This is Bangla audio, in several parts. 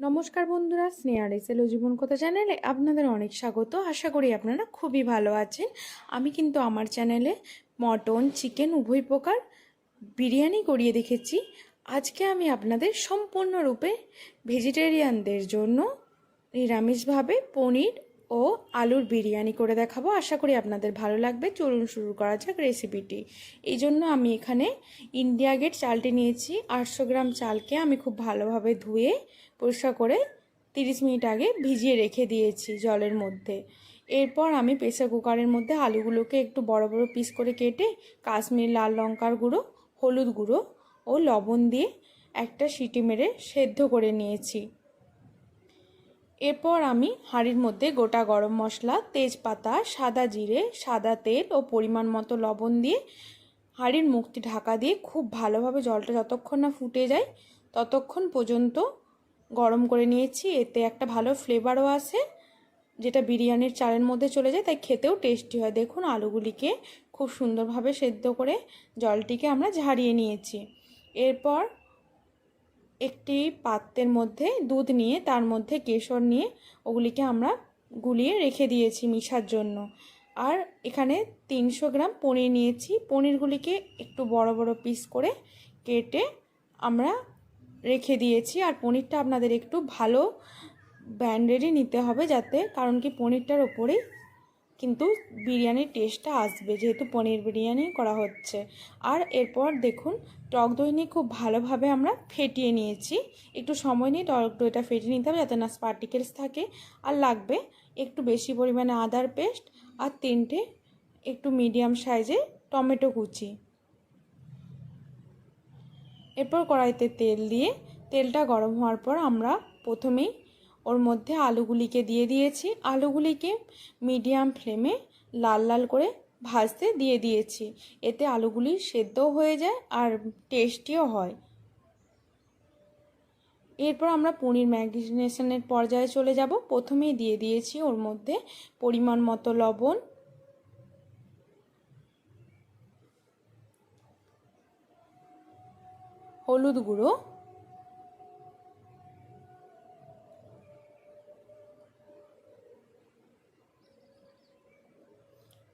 নমস্কার বন্ধুরা স্নেহার এসেলো জীবন কথা চ্যানেলে আপনাদের অনেক স্বাগত। আশা করি আপনারা খুবই ভালো আছেন। আমি কিন্তু আমার চ্যানেলে মটন, চিকেন, উভয় প্রকার বিরিয়ানি করিয়ে দেখেছি। আজকে আমি আপনাদের সম্পূর্ণরূপে ভেজিটেরিয়ানদের জন্য নিরামিষভাবে পনির ও আলুর বিরিয়ানি করে দেখাবো। আশা করি আপনাদের ভালো লাগবে। চলুন শুরু করা যাক রেসিপিটি। এই জন্য আমি এখানে ইন্ডিয়া গেট চালটি নিয়েছি। আটশো গ্রাম চালকে আমি খুব ভালোভাবে ধুয়ে পরিষ্কার করে তিরিশ মিনিট আগে ভিজিয়ে রেখে দিয়েছি জলের মধ্যে। এরপর আমি প্রেসার কুকারের মধ্যে আলুগুলোকে একটু বড় বড় পিস করে কেটে কাশ্মীর লাল লঙ্কার গুঁড়ো, হলুদ গুঁড়ো ও লবণ দিয়ে একটা সিটি মেরে সেদ্ধ করে নিয়েছি। এরপর আমি হাঁড়ির মধ্যে গোটা গরম মশলা, তেজপাতা, সাদা জিরে, সাদা তেল ও পরিমাণ মতো লবণ দিয়ে হাঁড়ির মুখটি ঢাকা দিয়ে খুব ভালোভাবে জলটা যতক্ষণ না ফুটে যায় ততক্ষণ পর্যন্ত গরম করে নিয়েছি। এতে একটা ভালো ফ্লেভারও আসে যেটা বিরিয়ানির চালের মধ্যে চলে যায়, তাই খেতেও টেস্টি হয়। দেখুন আলুগুলিকে খুব সুন্দরভাবে সেদ্ধ করে জলটিকে আমরা ঝারিয়ে নিয়েছি। এরপর একটি পাত্রের মধ্যে দুধ নিয়ে, তার মধ্যে কেশর নিয়ে ওগুলিকে আমরা গুলিয়ে রেখে দিয়েছি মিশার জন্য। আর এখানে তিনশো গ্রাম পনির নিয়েছি। পনিরগুলিকে একটু বড় বড় পিস করে কেটে আমরা রেখে দিয়েছি আর পনিরটা আপনাদের একটু ভালো ব্র্যান্ডেরই নিতে হবে যাতে, কারণ কি পনিরটার ওপরেই কিন্তু বিরিয়ানির টেস্টটা আসবে, যেহেতু পনির বিরিয়ানি করা হচ্ছে। আর এরপর দেখুন, টক দই নিয়ে খুব ভালোভাবে আমরা ফেটিয়ে নিয়েছি। একটু সময় নিয়ে টক দইটা ফেটিয়ে নিতে হবে যাতে না স্পার্টিকেলস থাকে। আর লাগবে একটু বেশি পরিমাণে আদার পেস্ট আর তিনটে একটু মিডিয়াম সাইজে টমেটো কুচি। এরপর কড়াইতে তেল দিয়ে তেলটা গরম হওয়ার পর আমরা প্রথমেই ওর মধ্যে আলুগুলিকে দিয়ে দিয়েছি। আলুগুলিকে মিডিয়াম ফ্লেমে লাল লাল করে ভাজতে দিয়ে দিয়েছি। এতে আলুগুলি সেদ্ধও হয়ে যায় আর টেস্টিও হয়। এরপর আমরা পনির ম্যাগনেশনের পর্যায়ে চলে যাব। প্রথমেই দিয়ে দিয়েছি ওর মধ্যে পরিমাণ মতো লবণ হলুদ গুঁড়ো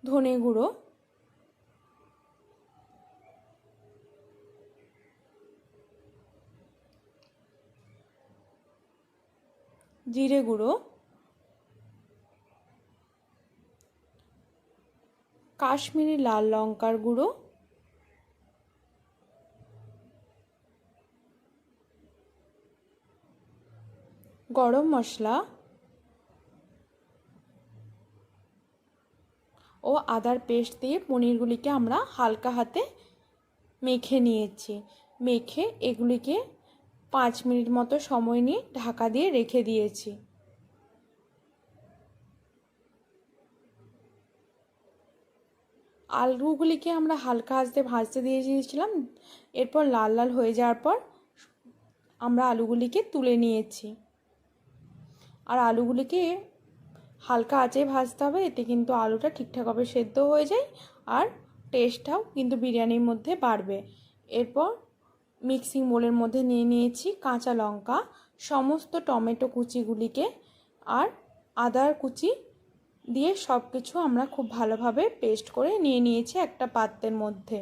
ধনে গুঁড়ো জিরে গুঁড়ো কাশ্মীরি লাল লঙ্কার গুঁড়ো গরম মশলা ও আদার পেস্ট দিয়ে পনিরগুলিকে আমরা হালকা হাতে মেখে নিয়েছি। মেখে এগুলিকে পাঁচ মিনিট মতো সময় নিয়ে ঢাকা দিয়ে রেখে দিয়েছি। আলুগুলিকে আমরা হালকা হাতে ভাজতে দিয়ে দিয়েছিলাম। এরপর লাল লাল হয়ে যাওয়ার পর আমরা আলুগুলিকে তুলে নিয়েছি। আর আলুগুলিকে হালকা আঁচে ভাজতে হবে, এতে কিন্তু আলুটা ঠিকঠাকভাবে সেদ্ধ হয়ে যায় আর টেস্টটাও কিন্তু বিরিয়ানির মধ্যে বাড়বে। এরপর মিক্সিং বোলের মধ্যে নিয়ে নিয়েছি কাঁচা লঙ্কা, সমস্ত টমেটো কুচিগুলিকে আর আদার কুচি দিয়ে সব কিছু আমরা খুব ভালোভাবে পেস্ট করে নিয়ে নিয়েছি একটা পাত্রের মধ্যে।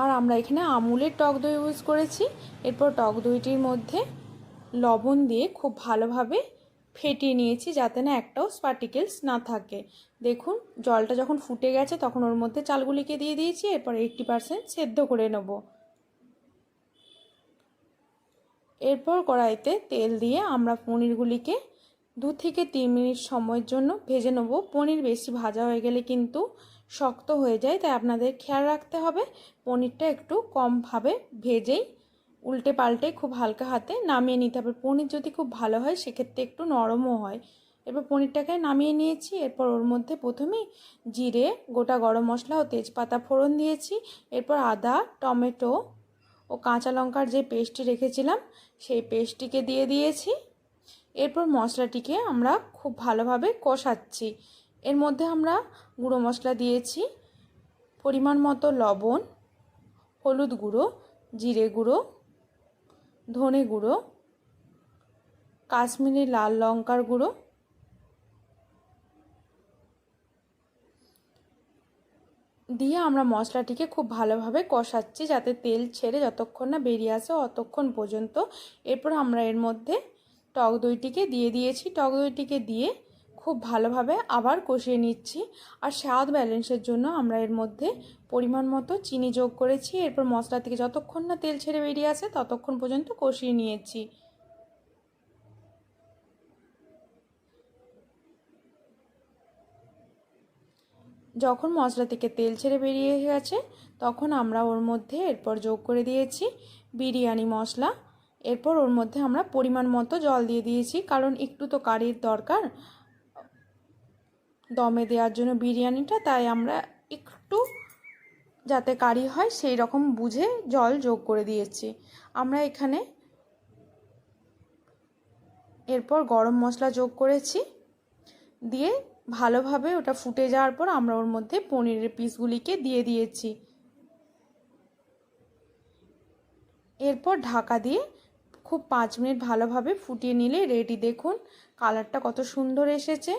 আর আমরা এখানে আমুলের টক দই ইউজ করেছি। এরপর টক দইটির মধ্যে লবণ দিয়ে খুব ভালোভাবে ফেটিয়ে নিয়েছি যাতে না একটাও স্পার্টিকেলস না থাকে। দেখুন, জলটা যখন ফুটে গেছে তখন ওর মধ্যে চালগুলিকে দিয়ে দিয়েছি, এরপর এইটটি পারসেন্ট সেদ্ধ করে নেব। এরপর কড়াইতে তেল দিয়ে আমরা পনিরগুলিকে দু থেকে তিন মিনিট সময়ের জন্য ভেজে নেব। পনির বেশি ভাজা হয়ে গেলে কিন্তু শক্ত হয়ে যায়, তাই আপনাদের খেয়াল রাখতে হবে। পনিরটা একটু কমভাবে ভেজেই উল্টে পাল্টে খুব হালকা হাতে নামিয়ে নিতে হবে। পনির যদি খুব ভালো হয়, সেক্ষেত্রে একটু নরমও হয়। এরপর পনিরটাকে নামিয়ে নিয়েছি। এরপর ওর মধ্যে প্রথমেই জিরে, গোটা গরম মশলা ও তেজপাতা ফোড়ন দিয়েছি। এরপর আদা, টমেটো ও কাঁচা লঙ্কার যে পেস্টটি রেখেছিলাম, সেই পেস্টটিকে দিয়ে দিয়েছি। এরপর মশলাটিকে আমরা খুব ভালোভাবে কষাচ্ছি। এর মধ্যে আমরা গুঁড়ো মশলা দিয়েছি, পরিমাণ মতো লবণ, হলুদ গুঁড়ো, জিরে গুঁড়ো, ধনে গুঁড়ো, কাশ্মীরি লাল লঙ্কার গুঁড়ো, দিয়ে আমরা মশলাটিকে খুব ভালোভাবে কষাচ্ছি যাতে তেল ছেড়ে যতক্ষণ না বেরিয়ে আসে অতক্ষণ পর্যন্ত। এরপর আমরা এর মধ্যে টক দইটিকে দিয়ে দিয়েছি। টক দইটিকে দিয়ে খুব ভালোভাবে আবার কষিয়ে নিচ্ছি। আর স্বাদ ব্যালেন্সের জন্য আমরা এর মধ্যে পরিমাণ মতো চিনি যোগ করেছি। এরপর মশলা থেকে যতক্ষণ না তেল ছেড়ে বেরিয়ে আসে, ততক্ষণ পর্যন্ত কষিয়ে নিয়েছি। যখন মশলা থেকে তেল ছেড়ে বেরিয়ে গেছে, তখন আমরা ওর মধ্যে এরপর যোগ করে দিয়েছি বিরিয়ানি মশলা। এরপর ওর মধ্যে আমরা পরিমাণ মতো জল দিয়ে দিয়েছি, কারণ একটু তো কারির দরকার। দমে দেওয়ার জন্য বিরিয়ানিটা, তাই আমরা একটু যাতে কারি হয় সেই রকম বুঝে জল যোগ করে দিয়েছি। আমরা এখানে এরপর গরম মশলা যোগ করেছি, দিয়ে ভালোভাবে ওটা ফুটে যাওয়ার পর আমরা ওর মধ্যে পনিরের পিসগুলিকে দিয়ে দিয়েছি। এরপর ঢাকা দিয়ে খুব পাঁচ মিনিট ভালোভাবে ফুটিয়ে নিলে রেডি। দেখুন, কালারটা কত সুন্দর এসেছে।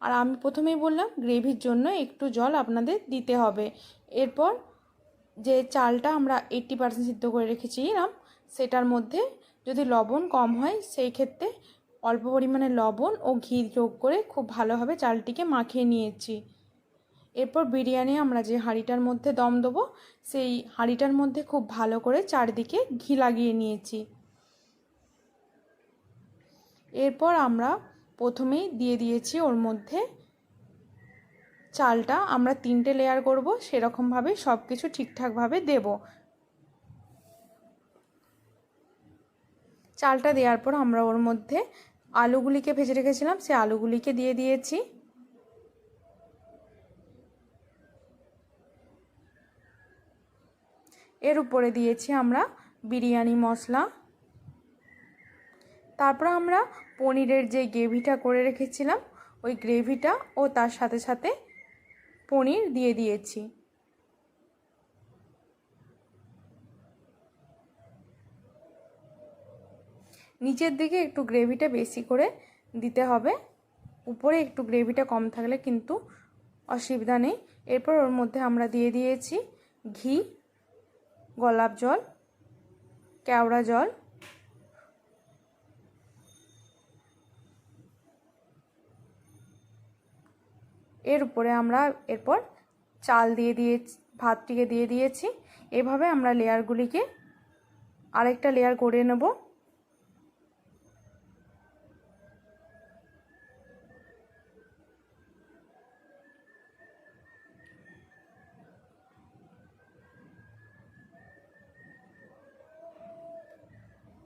আর আমি প্রথমেই বললাম, গ্রেভির জন্য একটু জল আপনাদের দিতে হবে। এরপর যে চালটা আমরা এইট্টি পার্সেন্ট সিদ্ধ করে রেখেছিলাম, সেটার মধ্যে যদি লবণ কম হয়, সেই ক্ষেত্রে অল্প পরিমাণে লবণ ও ঘি যোগ করে খুব ভালোভাবে চালটিকে মাখিয়ে নিয়েছি। এরপর বিরিয়ানি আমরা যে হাঁড়িটার মধ্যে দম দেবো, সেই হাঁড়িটার মধ্যে খুব ভালো করে চারদিকে ঘি লাগিয়ে নিয়েছি। এরপর আমরা প্রথমেই দিয়ে দিয়েছি ওর মধ্যে চালটা, আমরা তিনটে লেয়ার করব, সেরকমভাবে সব কিছু ঠিকঠাকভাবে দেব। চালটা দেওয়ার পর আমরা ওর মধ্যে আলুগুলিকে ভেজে রেখেছিলাম সে আলুগুলিকে দিয়ে দিয়েছি। এর উপরে দিয়েছি আমরা বিরিয়ানি, মশলা। তারপর আমরা পনিরের যে গ্রেভিটা করে রেখেছিলাম, ওই গ্রেভিটা ও তার সাথে সাথে পনির দিয়ে দিয়েছি। নিচের দিকে একটু গ্রেভিটা বেশি করে দিতে হবে। উপরে একটু গ্রেভিটা কম থাকলে কিন্তু অসুবিধা নেই। এরপর ওর মধ্যে আমরা দিয়ে দিয়েছি ঘি গোলাপ জল, কেওড়া জল, এর উপরে আমরা এরপর চাল দিয়ে দিয়ে, ভাতটিকে দিয়ে দিয়েছি। এভাবে আমরা লেয়ারগুলিকে আরেকটা লেয়ার করে নেব।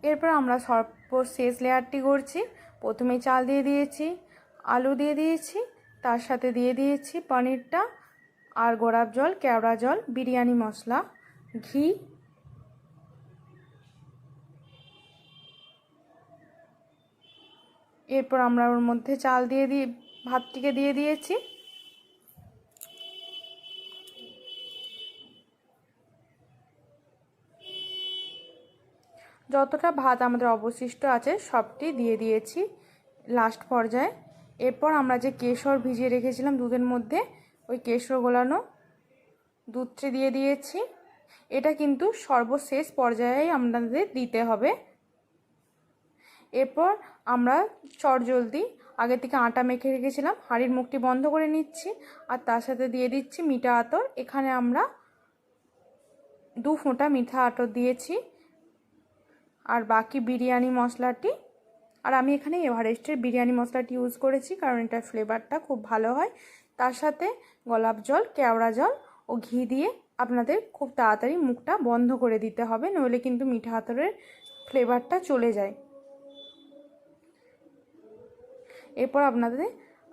এরপর আমরা সর্বশেষ লেয়ারটি করছি। প্রথমে চাল দিয়ে দিয়েছি, আলু দিয়ে দিয়েছি, তার সাথে দিয়ে দিয়েছি পনিরটা, আর গোলাপ জল, কেওড়া জল, বিরিয়ানি মশলা, ঘি। এরপর আমরা ওর মধ্যে চাল দিয়ে দিয়ে, ভাতটিকে দিয়ে দিয়েছি। যতটা ভাত আমাদের অবশিষ্ট আছে, সবটি দিয়ে দিয়েছি লাস্ট পর্যায়ে। এরপর আমরা যে কেশর ভিজিয়ে রেখেছিলাম দুধের মধ্যে, ওই কেশর গোলানো দুধটি দিয়ে দিয়েছি। এটা কিন্তু সর্বশেষ পর্যায়েই আপনাদের দিতে হবে। এরপর আমরা চটজলদি আগে থেকে আটা মেখে রেখেছিলাম, হাঁড়ির মুখটি বন্ধ করে নিচ্ছি, আর তার সাথে দিয়ে দিচ্ছি মিঠা আতর। এখানে আমরা দু ফোঁটা মিঠা আতর দিয়েছি। আর বাকি বিরিয়ানি মশলাটি, আর আমি এখানে এভারেস্টের বিরিয়ানি মশলাটি ইউজ করেছি কারণ এটার ফ্লেভারটা খুব ভালো হয়। তার সাথে গোলাপ জল, কেওড়া জল ও ঘি দিয়ে আপনাদের খুব তাড়াতাড়ি মুখটা বন্ধ করে দিতে হবে, নইলে কিন্তু মিঠা আতরের ফ্লেভারটা চলে যায়। এরপর আপনাদের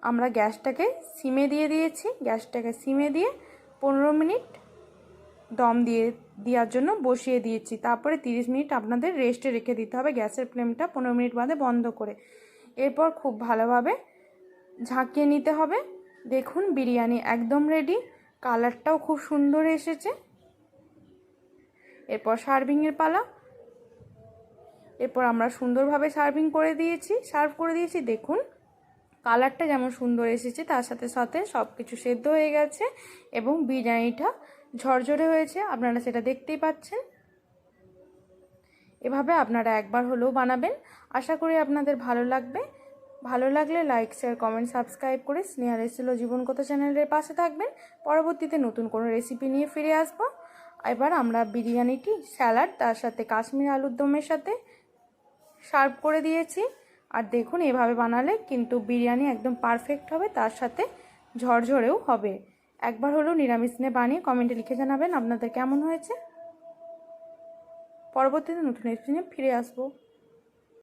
আমরা গ্যাসটাকে সিমে দিয়ে দিয়েছি। গ্যাসটাকে সিমে দিয়ে পনেরো মিনিট দম দিয়ে দেওয়ার জন্য বসিয়ে দিয়েছি। তারপরে তিরিশ মিনিট আপনাদের রেস্টে রেখে দিতে হবে। গ্যাসের ফ্লেমটা পনেরো মিনিট বাদে বন্ধ করে। এরপর খুব ভালোভাবে ঝাঁকিয়ে নিতে হবে। দেখুন, বিরিয়ানি একদম রেডি কালারটাও খুব সুন্দর এসেছে। এরপর সার্ভিংয়ের পালা। এরপর আমরা সুন্দরভাবে সার্ভিং করে দিয়েছি। সার্ভ করে দিয়েছি, দেখুন। কালারটা যেমন সুন্দর এসেছে, তার সাথে সাথে সব কিছু সেদ্ধ হয়ে গেছে এবং বিরিয়ানিটা ঝরঝরে হয়েছে, আপনারা সেটা দেখতেই পাচ্ছেন। এভাবে আপনারা একবার হলেও বানাবেন। আশা করি আপনাদের ভালো লাগবে। ভালো লাগলে লাইক শেয়ার কমেন্ট সাবস্ক্রাইব করে স্নেহা রেসিল জীবনকথা চ্যানেলের পাশে থাকবেন। পরবর্তীতে নতুন কোনো রেসিপি নিয়ে ফিরে আসব। এবার আমরা বিরিয়ানিটি স্যালাড তার সাথে কাশ্মীর আলুর দমের সাথে সার্ভ করে দিয়েছি। আর দেখুন, এভাবে বানালে কিন্তু বিরিয়ানি একদম পারফেক্ট হবে, তার সাথে ঝরঝরেও হবে। একবার হলেও নিরামিষ নিয়ে বানিয়ে কমেন্টে লিখে জানাবেন আপনাদের কেমন হয়েছে। পরবর্তীতে নতুন রেসিপি নিয়ে ফিরে আসব।